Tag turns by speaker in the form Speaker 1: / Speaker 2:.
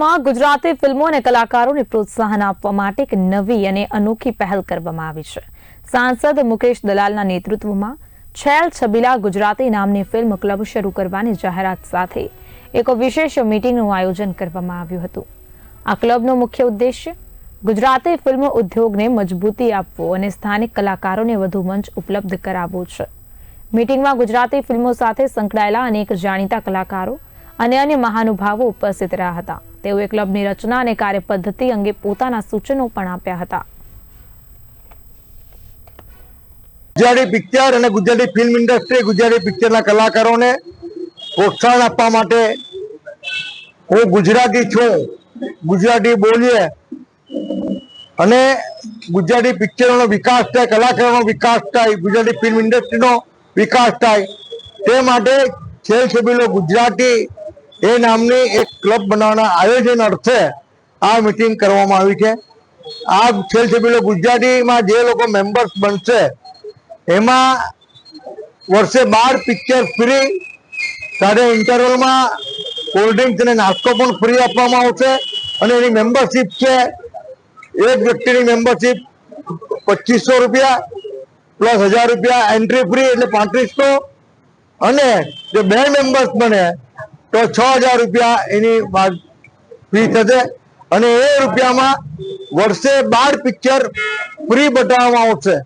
Speaker 1: કલાપમાં ગુજરાતી ફિલ્મો અને કલાકારોને પ્રોત્સાહન આપવા માટે એક નવી અને અનોખી પહેલ કરવામાં આવી છે. સાંસદ મુકેશ દલાલના નેતૃત્વમાં છેલ છબીલા ગુજરાતી નામની ફિલ્મ ક્લબ શરૂ કરવાની જાહેરાત સાથે એક વિશેષ મીટિંગનું આયોજન કરવામાં આવ્યું હતું. આ ક્લબનો મુખ્ય ઉદ્દેશ્ય ગુજરાતી ફિલ્મ ઉદ્યોગને મજબૂતી આપવો અને સ્થાનિક કલાકારોને વધુ મંચ ઉપલબ્ધ કરાવવો છે. મીટિંગમાં ગુજરાતી ફિલ્મો સાથે સંકળાયેલા અનેક જાણીતા કલાકારો અને અન્ય મહાનુભાવો ઉપસ્થિત રહ્યા હતા. તેઓએ ક્લબની રચના અને કાર્યપદ્ધતિ અંગે પોતાના સૂચનો પણ આપ્યા હતા.
Speaker 2: ગુજરાતી પિક્ચર અને ગુજરાતી ફિલ્મ ઇન્ડસ્ટ્રી ગુજરાતી પિક્ચરના કલાકારોને પ્રોત્સાહન આપવા માટે હું ગુજરાતી છું, ગુજરાતી બોલીએ અને ગુજરાતી પિક્ચરોનો વિકાસ થાય, કલાકારોનો વિકાસ થાય, ગુજરાતી ફિલ્મ ઇન્ડસ્ટ્રીનો વિકાસ થાય, તે માટે ખેલ છબીલો ગુજરાતી એ નામની એક ક્લબ બનાવવાના આયોજન અર્થે આ મિટિંગ કરવામાં આવી છે. આ છબીલો ગુજરાતીમાં જે લોકો મેમ્બર્સ બનશે, એમાં વર્ષે બાર પિક્ચર ફ્રી સાથે ઇન્ટરવલમાં કોલ્ડ ડ્રિંક્સ અને નાસ્તો પણ ફ્રી આપવામાં આવશે અને એની મેમ્બરશિપ છે, એક વ્યક્તિની મેમ્બરશિપ પચીસો રૂપિયા પ્લસ હજાર રૂપિયા એન્ટ્રી ફ્રી એટલે પાંત્રીસો. અને જે બે મેમ્બર્સ બને તો છ હજાર રૂપિયા એની ફી થશે. અને એ રૂપિયામાં વર્ષે બાર પિક્ચર ફ્રી બતાવવામાં આવશે.